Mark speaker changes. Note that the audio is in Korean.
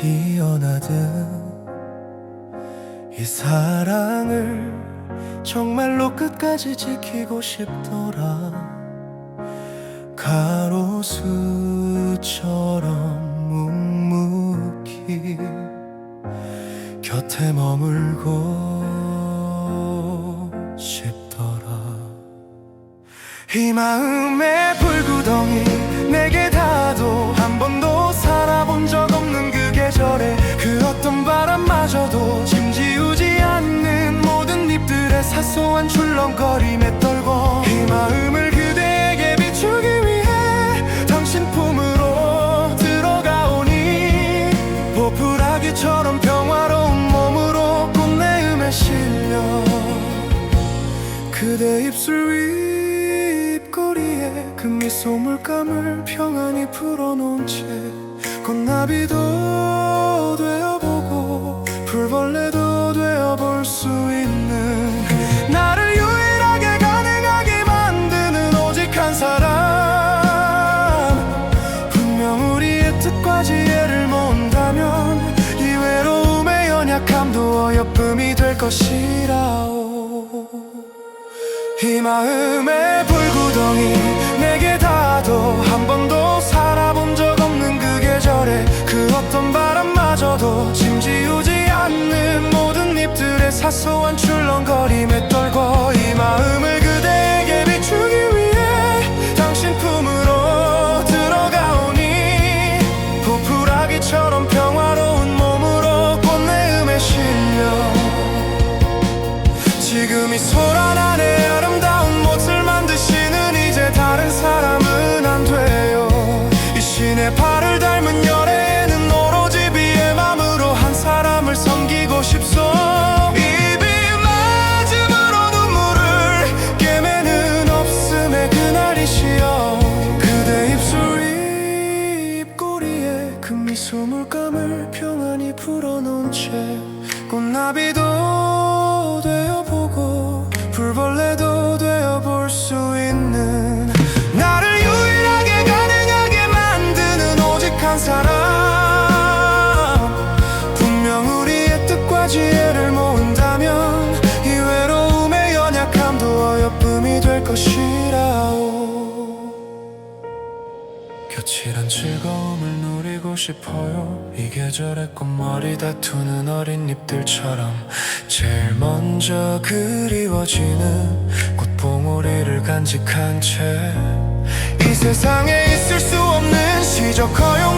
Speaker 1: 피어나듯 이 사랑을 정말로 끝까지 지키고 싶더라. 가로수처럼 묵묵히 곁에 머물고 싶더라. 이 마음의 사소한 출렁거림에 떨고 이 마음을 그대에게 비추기 위해 당신 품으로 들어가오니 보풀아기처럼 평화로운 몸으로 꽃내음에 실려 그대 입술 위 입꼬리에 그 미소 물감을 평안히 풀어놓은 채 꽃나비도 것이라오. 이 마음의 불구덩이 내게 닿아도 한 번도 살아본 적 없는 그 계절에 그 어떤 바람마저도 짐지우지 않는 모든 잎들의 사소한 출렁거림 소란 안에 아름다운 못을 만드시는 이제 다른 사람은 안 돼요. 이 신의 발을 닮은 열애는 오로지 비의 맘으로 한 사람을 섬기고 싶소. 미소 물감을 평안히 풀어놓은 채 꽃나비도 겨칠한 즐거움을 누리고 싶어요. 이 계절의 꽃머리 다투는 어린 잎들처럼 제일 먼저 그리워지는 꽃봉오리를 간직한 채 이 세상에 있을 수 없는 시적 허용